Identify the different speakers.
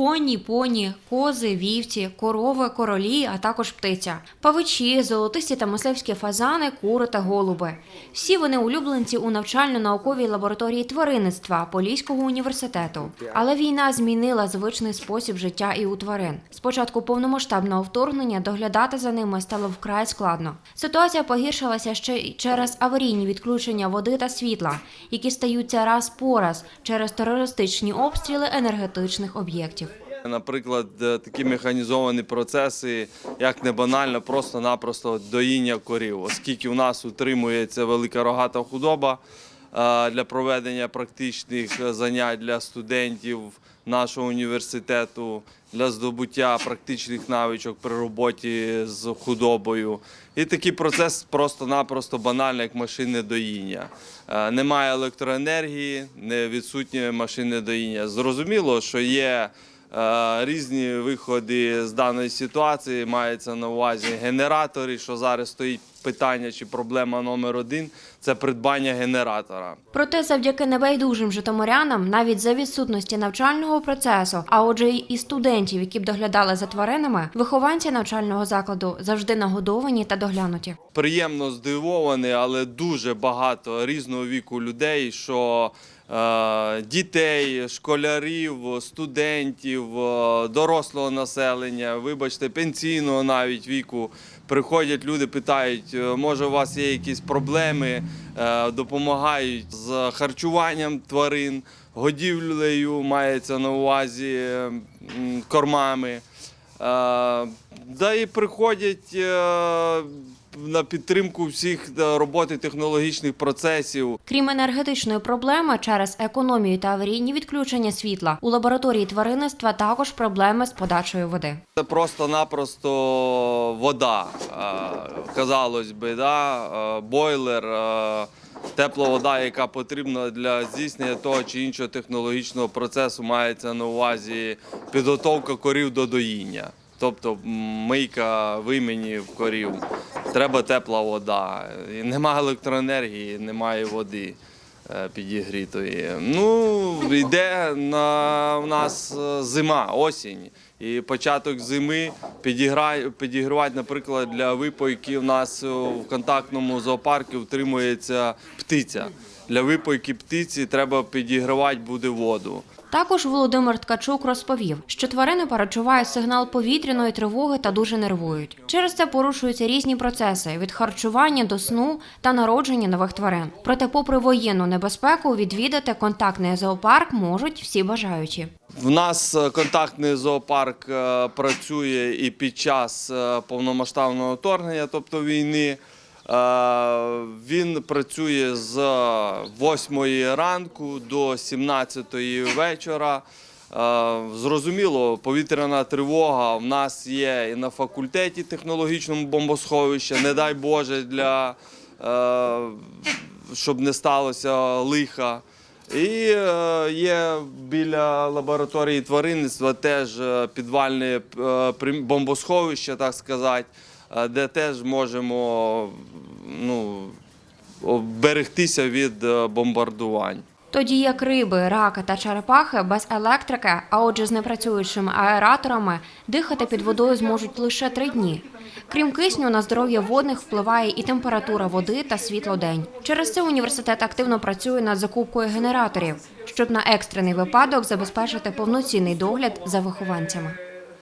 Speaker 1: коні, поні, кози, вівці, корови, королі, а також птиця, павичі, золотисті та мисливські фазани, кури та голуби. Всі вони улюбленці у навчально-науковій лабораторії тваринництва Поліського університету. Але війна змінила звичний спосіб життя і у тварин. Спочатку повномасштабного вторгнення доглядати за ними стало вкрай складно. Ситуація погіршилася ще й через аварійні відключення води та світла, які стаються раз по раз через терористичні обстріли енергетичних об'єктів.
Speaker 2: Наприклад, е, такі механізовані процеси, як не банально, просто-напросто доїння корів, оскільки у нас утримується велика рогата худоба е, для проведення практичних е, занять для студентів нашого університету, для здобуття практичних навичок при роботі з худобою. І такий процес просто-напросто банально, як машинне доїння. Немає електроенергії, не відсутнє машинне доїння. Зрозуміло, що є Різні виходи з даної ситуації. Мається на увазі генератори, що зараз стоїть питання чи проблема номер один це придбання генератора.
Speaker 1: Проте, завдяки небайдужим житомирянам, навіть за відсутності навчального процесу, а отже, і студентів, які б доглядали за тваринами, вихованці навчального закладу завжди нагодовані та доглянуті.
Speaker 2: Приємно здивований, але дуже багато різного віку людей, що е, дітей, школярів, студентів, е, дорослого населення, вибачте, пенсійного навіть віку. Приходять люди, питають, е, може у вас є якісь проблеми, е, допомагають з харчуванням тварин, годівлею мається на увазі кормами. Е, Да і приходять е, на підтримку всіх е, роботи технологічних процесів.
Speaker 1: Крім енергетичної проблеми через економію та аварійні відключення світла, у лабораторії тваринництва також проблеми з подачею води.
Speaker 2: Це просто-напросто вода. Казалось би, да? бойлер, тепла вода, яка потрібна для здійснення того чи іншого технологічного процесу, мається на увазі підготовка корів до доїння. Тобто мийка вимінів корів. Треба тепла вода. І Немає електроенергії, немає води е, підігрітої. Ну, йде на в нас е, зима, осінь. І початок зими підігрівати, наприклад, для випойки в нас в контактному зоопарку втримується птиця. Для випойки птиці треба підігрівати буде воду.
Speaker 1: Також Володимир Ткачук розповів, що тварини перечувають сигнал повітряної тривоги та дуже нервують. Через це порушуються різні процеси від харчування до сну та народження нових тварин. Проте, попри воєнну небезпеку, відвідати контактний зоопарк можуть всі бажаючі.
Speaker 2: В нас е, контактний зоопарк е, працює і під час е, повномасштабного вторгнення, тобто війни. Е, Він працює з 8 ранку до 17 вечора. Зрозуміло, повітряна тривога в нас є і на факультеті технологічному бомбосховищі, не дай Боже, для, щоб не сталося лиха. І е, є біля лабораторії тваринництва теж е, підвальне е, бомбосховище, так сказати, е, де теж можемо ну, берегтися від бомбардувань.
Speaker 1: Тоді як риби, раки та черепахи без електрики, а отже з непрацюючими аераторами, дихати під водою зможуть лише три дні. Крім кисню, на здоров'я водних впливає і температура води та світлодень. Через це університет активно працює над закупкою генераторів, щоб на екстрений випадок забезпечити повноцінний догляд за вихованцями.